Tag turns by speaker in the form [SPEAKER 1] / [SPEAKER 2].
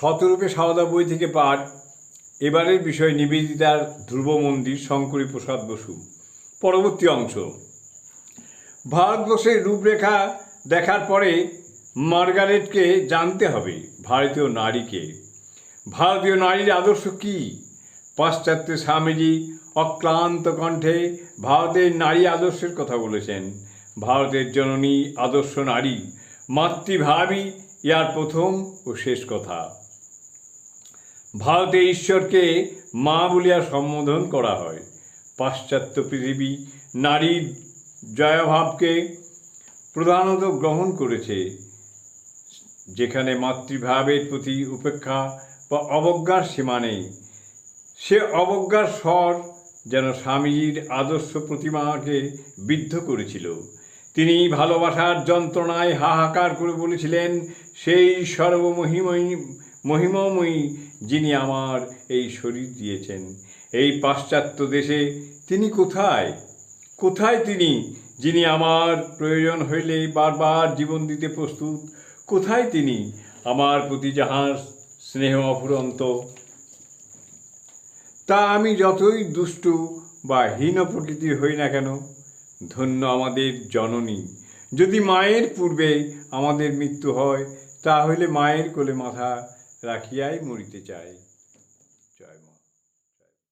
[SPEAKER 1] শতরূপে সারদা বই থেকে পাঠ এবারের বিষয় নিবেদিতার ধ্রুব মন্দির শঙ্করী প্রসাদ বসু। পরবর্তী অংশ। ভারতবর্ষের রূপরেখা দেখার পরে মার্গারেটকে জানতে হবে ভারতীয় নারীকে। ভারতীয় নারীর আদর্শ কী? পাশ্চাত্য স্বামীজি অক্লান্ত কণ্ঠে ভারতের নারী আদর্শের কথা বলেছেন। ভারতের জননী আদর্শ নারী, মাতৃভাবই ইয়ার প্রথম ও শেষ কথা। ভারতে ঈশ্বরকে মা বলিয়া সম্বোধন করা হয়। পাশ্চাত্য পৃথিবী নারীর জয়ভাবকে প্রধানত গ্রহণ করেছে, যেখানে মাতৃভাবের প্রতি উপেক্ষা বা অবজ্ঞার সীমা নেই। সে অবজ্ঞার স্বর যেন স্বামীজির আদর্শ প্রতিমাকে বিদ্ধ করেছিল। তিনি ভালোবাসার যন্ত্রণায় হাহাকার করে বলেছিলেন, সেই সর্বমহিময়ী মহিমময়ী যিনি আমার এই শরীর দিয়েছেন। এই পাশ্চাত্য দেশে তিনি কোথায়? কোথায় তিনি যিনি আমার প্রয়োজন হইলে বারবার জীবন দিতে প্রস্তুত? কোথায় তিনি আমার প্রতি যাহার স্নেহ অফুরন্ত? তা আমি যতই দুষ্টু বা হীন প্রকৃতির হই না কেন, ধন্য আমাদের জননী। যদি মায়ের পূর্বে আমাদের মৃত্যু হয়, তাহলে মায়ের কোলে মাথা রাখিয়াই মরিতে চাই। জয়